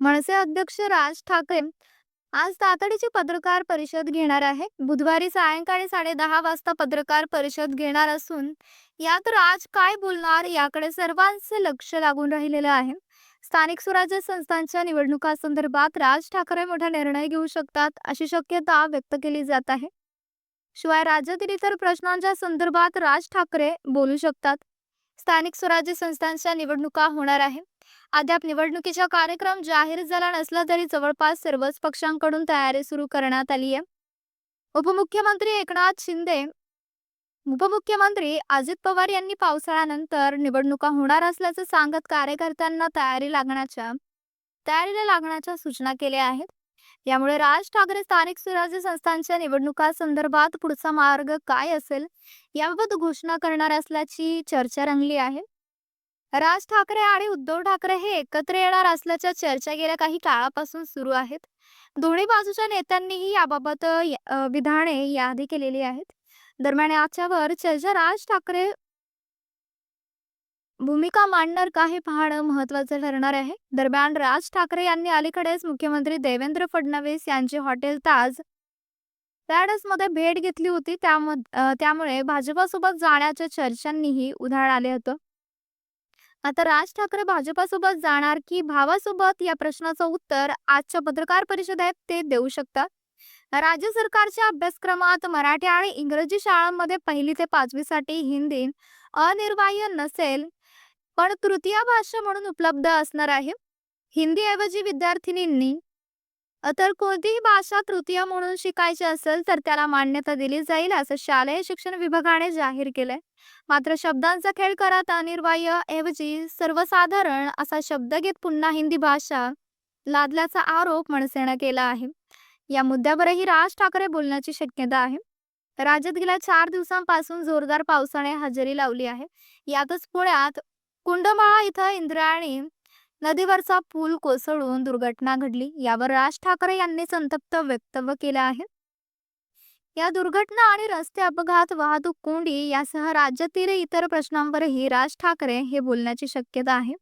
मनसे अध्यक्ष राज ठाकरे आज तातडीची पत्रकार परिषद घेणार आहे. बुधवारी सायंकाळी साडेदहा वाजता पत्रकार परिषद घेणार असून यात राज काय बोलणार याकडे सर्वांचे लक्ष लागून राहिलेलं आहे. स्थानिक स्वराज्य संस्थांच्या निवडणुकासंदर्भात राज ठाकरे मोठा निर्णय घेऊ शकतात अशी शक्यता व्यक्त केली जात आहे. शिवाय राज्यातील इतर प्रश्नांच्या संदर्भात राज ठाकरे बोलू शकतात. स्थानिक स्वराज्य संस्थांच्या निवडणुका होणार आहे. अद्याप निवडणुकीचा कार्यक्रम जाहीर झाला नसला तरी जवळपास सर्वच पक्षांकडून तयारी सुरू करण्यात आली आहे. उपमुख्यमंत्री एकनाथ शिंदे उपमुख्यमंत्री अजित पवार यांनी पावसाळ्यानंतर निवडणुका होणार असल्याचं सांगत कार्यकर्त्यांना तयारी लागण्याच्या तयारीला लागण्याच्या सूचना केल्या आहेत. यामुळे राज ठाकरे स्थानिक स्वराज्य संस्थांच्या निवडणुका संदर्भात पुढचा मार्ग काय असेल? याबाबत घोषणा करणार असल्याची चर्चा रंगली आहे. राज ठाकरे आणि उद्धव ठाकरे हे एकत्र येणार असल्याच्या चर्चा गेल्या काही काळापासून सुरू आहेत. दोन्ही बाजूच्या नेत्यांनीही याबाबत विधाने यादी केलेली आहेत. दरम्यान याच्यावर चर्चा राज ठाकरे भूमिका मांडणार का हे पाहणं महत्त्वाचं ठरणार आहे. दरम्यान राज ठाकरे यांनी अलीकडेच मुख्यमंत्री देवेंद्र फडणवीस यांची हॉटेल ताजमध्ये भेट घेतली होती. त्यामध्ये अ, त्यामुळे भाजपासोबत जाण्याच्या चर्चांनीही उधाण आले होतं. आता राज ठाकरे भाजपासोबत जाणार की भावासोबत? या प्रश्नाचं उत्तर आजच्या पत्रकार परिषदेत ते देऊ शकतात. राज्य सरकारच्या अभ्यासक्रमात मराठी आणि इंग्रजी शाळांमध्ये पहिली ते पाचवी साठी हिंदी अनिर्वाह्य नसेल पण तृतीय भाषा म्हणून उपलब्ध असणार आहे. हिंदी ऐवजी विद्यार्थिनींनी तर कोणतीही भाषा तृतीय म्हणून शिकायची असेल तर त्याला मान्यता दिली जाईल असं शालेय शिक्षण विभागाने जाहीर केलंय. मात्र शब्दांचा खेळ करत अनिर्वाह्य ऐवजी सर्वसाधारण असा शब्द घेत पुन्हा हिंदी भाषा लादल्याचा आरोप मनसेनं केला आहे. या मुद्द्यावरही राज ठाकरे बोलण्याची शक्यता आहे. राज्यात गेल्या चार दिवसांपासून जोरदार पावसाने हजेरी लावली आहे. यातच पुण्यात कुंडमाळा इथं इंद्रायणी नदीवरचा पूल कोसळून दुर्घटना घडली. यावर राज ठाकरे यांनी संतप्त वक्तव्य केलं आहे. या दुर्घटना आणि रस्ते अपघात वाहतूक कोंडी यासह राज्यातील इतर प्रश्नांवरही राज ठाकरे हे बोलण्याची शक्यता आहे.